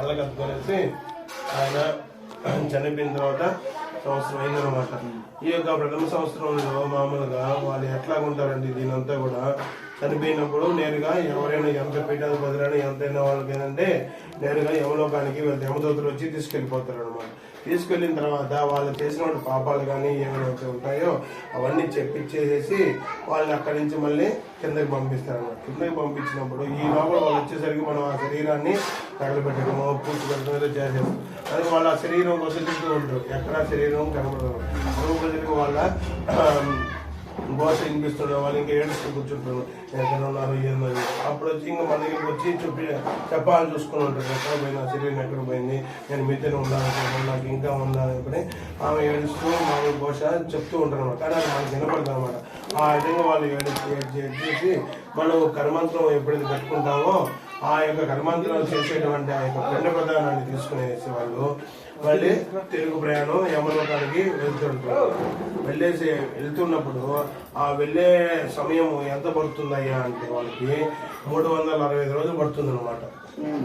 కళ్ళకత్తుకొనేసి ఆయన చనిపోయిన తర్వాత సంవత్సరం అయిందనమాట ఈ యొక్క ప్రథమ సంవత్సరంలో మామూలుగా వాళ్ళు ఎట్లా ఉంటారండి దీనంతా కూడా? చనిపోయినప్పుడు నేరుగా ఎవరైనా ఎంత పీఠాధిపతులైనా ఎంతైనా వాళ్ళకి ఏంటంటే నేరుగా యమలోకానికి వీళ్ళ యమదూతలు వచ్చి తీసుకెళ్ళిపోతారు అనమాట తీసుకెళ్ళిన తర్వాత వాళ్ళు చేసిన పాపాలు కానీ ఏమైనా ఉంటాయో అవన్నీ చెప్పించేసేసి వాళ్ళని అక్కడి నుంచి మళ్ళీ కిందకి పంపిస్తారు కిందకి పంపించినప్పుడు ఈ లోపల వాళ్ళు వచ్చేసరికి మనం ఆ శరీరాన్ని తగలబెట్టడము పూర్తి పెట్టడం ఏదో చేసేస్తాం. అది వాళ్ళ ఆ శరీరం కోసం తింటూ ఉంటారు. ఎక్కడ శరీరం కనబడదు. అప్పుడు వాళ్ళ భాష వినిపిస్తున్నాడు వాళ్ళు ఇంకా ఏడుస్తూ కూర్చుంటారు ఎక్కడ ఉన్నారు ఏందని అప్పుడు వచ్చి ఇంకా మన దగ్గరికి వచ్చి చెప్పి చెప్పాలని చూసుకుని ఉంటారు ఎక్కడ పోయినా శరీరం ఎక్కడ పోయింది? నేను మీతోనే ఉండాలనుకుంటున్నాను నాకు ఇంకా ఉండాలనుకుని ఆమె ఏడుస్తూ మామూలు భాష చెప్తూ ఉంటారు అనమాట కానీ అది మనకి వినపడదు అనమాట ఆ విధంగా వాళ్ళు ఏడు ఏడ్చి ఏడ్చేసి మనం కర్మంత్రం ఎప్పుడైతే పెట్టుకుంటామో ఆ యొక్క కర్మాంతరాలు చేసేటువంటి ఆ యొక్క పెండ ప్రధానాన్ని తీసుకునేసి వాళ్ళు మళ్ళీ తెలుగు ప్రయాణం యమలోకానికి వెళ్తుంటారు. వెళ్ళేసి వెళ్తున్నప్పుడు ఆ వెళ్ళే సమయం ఎంత పడుతుందయ్యా అంటే వాళ్ళకి మూడు వందల అరవై ఐదు రోజులు పడుతుంది అనమాట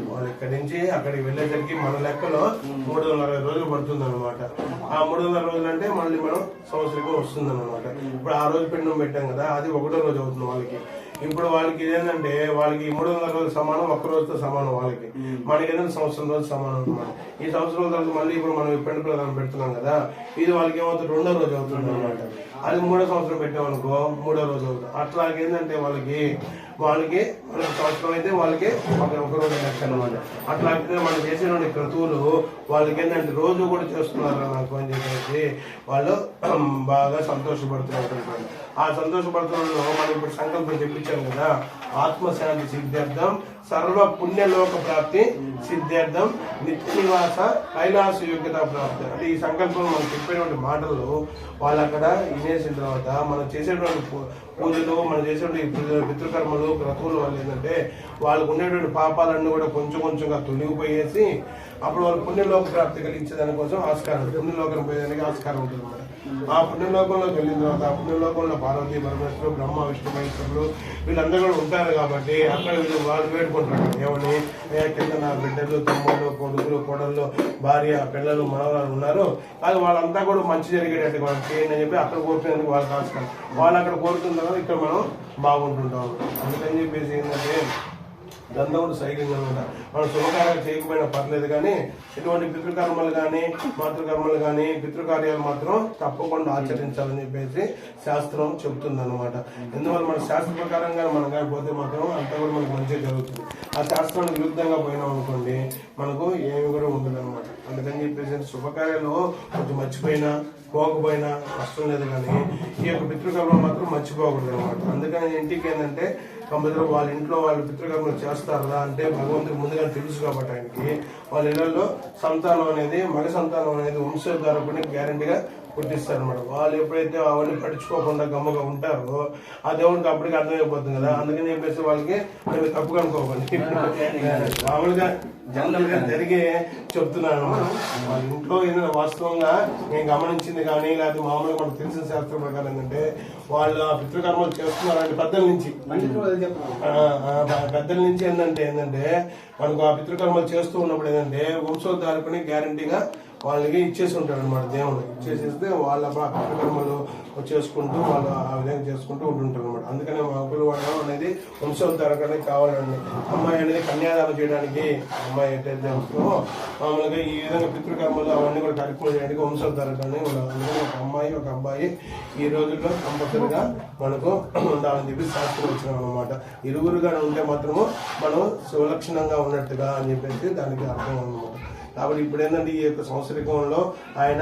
వాళ్ళు ఇక్కడి నుంచి అక్కడికి వెళ్ళేసరికి మన లెక్కలో మూడు వందల అరవై రోజులు పడుతుంది అనమాట ఆ మూడు వందల రోజులు అంటే మళ్ళీ మనం సంవత్సరం వస్తుంది అనమాట ఇప్పుడు ఆ రోజు పిండం పెట్టాం కదా అది ఒకటో రోజు అవుతుంది వాళ్ళకి. ఇప్పుడు వాళ్ళకి ఏంటంటే వాళ్ళకి మూడు వందల రోజులు సమానం ఒక్క రోజుతో సమానం వాళ్ళకి. మనకి ఏదైనా సంవత్సరం రోజు సమానం అనమాట ఈ సంవత్సరం తర్వాత మళ్ళీ ఇప్పుడు మనం పెండు ప్రధానం పెడుతున్నాం కదా ఇది వాళ్ళకి ఏమవుతుంది? రెండో రోజు అవుతుంది అనమాట అది మూడో సంవత్సరం పెట్టామనుకో మూడో రోజు అవుతుంది. అట్లాగే ఏంటంటే వాళ్ళకి వాళ్ళకి వాళ్ళకి సంవత్సరం అయితే వాళ్ళకి ఒక ఒక రోజు లెక్క అనమాట మనం చేసినటువంటి క్రతువులు వాళ్ళకి ఏంటంటే రోజు కూడా చేస్తున్నారు నాకు అని చెప్పేసి వాళ్ళు బాగా సంతోషపడుతున్నారు అనమాట. ఆ సంతోషపడుతున్న మనం ఇప్పుడు సంకల్పం చెప్పించాం కదా ఆత్మశాంతి సిద్ధార్థం సర్వ పుణ్యలోక ప్రాప్తి సిద్ధార్థం నిత్య నివాస కైలాస యోగ్యత ప్రాప్తి. అంటే ఈ సంకల్పం మనం చెప్పేటువంటి మాటలు వాళ్ళు అక్కడ వినేసిన తర్వాత మనం చేసేటువంటి పూ- పూజలు మనం చేసేటువంటి పితృకర్మలు క్రతువులు వాళ్ళు ఏంటంటే వాళ్ళకు ఉండేటువంటి పాపాలన్నీ కూడా కొంచెం కొంచెంగా తొలగిపోయేసి అప్పుడు వాళ్ళు పుణ్యలోక ప్రాప్తి కలిగించే దానికోసం ఆస్కారం పుణ్యలోకం పోయేదానికి ఆస్కారం ఉంటుంది అన్నమాట. ఆ పుణ్యలోకంలోకి వెళ్ళిన తర్వాత ఆ పుణ్యలోకంలో పార్వతీ పరమేశ్వరులు బ్రహ్మ విష్ణు మహేశ్వరులు వీళ్ళందరూ కూడా ఉంటారు కాబట్టి అక్కడ వీళ్ళు వాళ్ళు వేడుకుంటారు. ఏమని? "ఏ, కింద నా బిడ్డలు తమ్ముళ్ళు కొడుకులు కోడళ్ళు భార్య పిల్లలు మనవరాలు ఉన్నారు. అది వాళ్ళంతా కూడా మంచి జరిగేటట్టు వాళ్ళకి చేయండి అని చెప్పి అక్కడ కోరుకునేందుకు వాళ్ళు ఆస్కారం. వాళ్ళు అక్కడ కోరుకున్న తర్వాత ఇక్కడ మనం బాగుంటుంటాం. అందుకని చెప్పేసి ఏంటంటే గంధముడు సైకింగ్ అనమాట మనం శుభకార్యాలు చేయకపోయినా పర్లేదు కానీ ఎటువంటి పితృకర్మలు కానీ మాతృకర్మలు కానీ పితృకార్యాలు మాత్రం తప్పకుండా ఆచరించాలని చెప్పేసి శాస్త్రం చెబుతుంది అనమాట ఎందువల్ల మన శాస్త్ర ప్రకారంగా మనం కానీ పోతే మాత్రం అంతా కూడా మనకు మంచిగా జరుగుతుంది. ఆ శాస్త్రానికి విరుద్ధంగా పోయినాం అనుకోండి మనకు ఏమి కూడా ఉండదు అనమాట అందుకని చెప్పేసి శుభకార్యాలు కొంచెం మర్చిపోయినా పోకపోయినా కష్టం లేదు కానీ ఈ యొక్క పితృకర్మ మాత్రం మర్చిపోకూడదు అనమాట అందుకని ఇంటికి ఏంటంటే కంపల్సరీ వాళ్ళ ఇంట్లో వాళ్ళు పితృకర్మలు చేస్తారా అంటే భగవంతుడు ముందుగా తెలుసు కాబట్టి ఆయనకి. వాళ్ళ ఇళ్ళలో సంతానం అనేది మగ సంతానం అనేది వంశోద్ధారకుని గ్యారంటీగా పుట్టిస్తారు అనమాట వాళ్ళు ఎప్పుడైతే అవన్నీ పట్టించుకోకుండా గమ్మగా ఉంటారో ఆ దేవుడికి అప్పటికి అర్థమైపోతుంది కదా. అందుకని చెప్పేసి వాళ్ళకి మేము తప్పుగా అనుకోకండి మామూలుగా జనరల్గా జరిగే చెప్తున్నాను. వాళ్ళ ఇంట్లో ఏదైనా వాస్తవంగా నేను గమనించింది కానీ లేదా మామూలుగా మనకు తెలిసిన శాస్త్రం ప్రకారం ఏంటంటే వాళ్ళ పితృకర్మలు చేస్తున్నారంటే పెద్దల నుంచి. ఆ, ఆ, పెద్దల నుంచి ఏంటంటే ఏంటంటే మనకు ఆ పితృకర్మలు చేస్తూ ఉన్నప్పుడు ఏంటంటే వంశోద్ధారకుని గ్యారంటీగా వాళ్ళకి ఇచ్చేసి ఉంటాడు అనమాట దేవుడు. ఇచ్చేసేస్తే వాళ్ళ కర్మలు చేసుకుంటూ వాళ్ళు ఆ విధంగా చేసుకుంటూ ఉంటుంటారు అనమాట అందుకనే మా వాడడం అనేది వంశోద్ధారకానికి కావాలండి. అమ్మాయి అనేది కన్యాదానం చేయడానికి అమ్మాయి ఎట్లయితే వస్తుందో మామూలుగా ఈ విధంగా పితృకర్మలు అవన్నీ కూడా కలుపుకొని చేయడానికి వంశం ఉండాలి. అందుకని ఒక అమ్మాయి ఒక అబ్బాయి ఈ రోజుల్లో కంపల్సరిగా మనకు ఉండాలని చెప్పి శాస్త్రం వచ్చినాం అనమాట ఇరువురుగానే ఉంటే మాత్రము మనం సులక్షణంగా ఉన్నట్టుగా అని చెప్పేసి దానికి అర్థం అనమాట కాబట్టి ఇప్పుడు ఏంటంటే ఈ యొక్క సంవత్సరకంలో ఆయన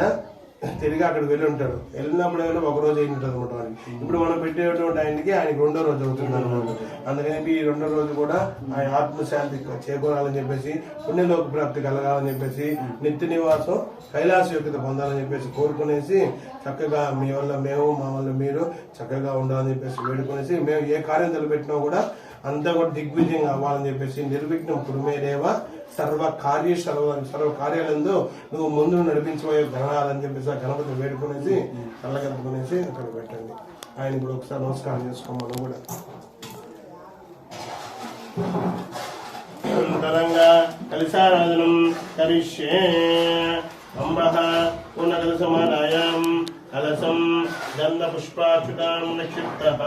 తిరిగి అక్కడికి వెళ్ళి ఉంటాడు. వెళ్ళినప్పుడు ఏమైనా ఒక రోజు అయి ఉంటుంది అనమాట ఇప్పుడు మనం పెట్టేటువంటి ఆయనకి ఆయనకి రెండో రోజు అవుతుంది అనమాట. అందుకని ఈ రెండో రోజు కూడా ఆయన ఆత్మశాంతి చేకూరాలని చెప్పేసి పుణ్యలోక ప్రాప్తి కలగాలని చెప్పేసి నిత్య నివాసం కైలాస యోగ్యత పొందాలని చెప్పేసి కోరుకునేసి చక్కగా మీ వల్ల మేము మా వల్ల మీరు చక్కగా ఉండాలని చెప్పేసి వేడుకునేసి మేము ఏ కార్యం తలపెట్టినా కూడా అంతా కూడా దిగ్విజయంగా అవ్వాలని చెప్పేసి నిర్విఘ్నం కురుమేదేవ సర్వ కార్య సర్వ సర్వ కార్యాలందు నువ్వు ముందు నడిపించబోయే గణాలని చెప్పేసి ఆ గణపతి వేడుకునేసి కళ్ళగద్దుకునేసి అక్కడ పెట్టండి. ఆయన కూడా ఒకసారి నమస్కారం చేసుకోమని కూడా. తరంగా కలిసారాధనం కరిష్యే. అంబః పూర్ణకలసమాదాయం కలసం గంధపుష్పాక్షుతాం నిక్షిప్తః.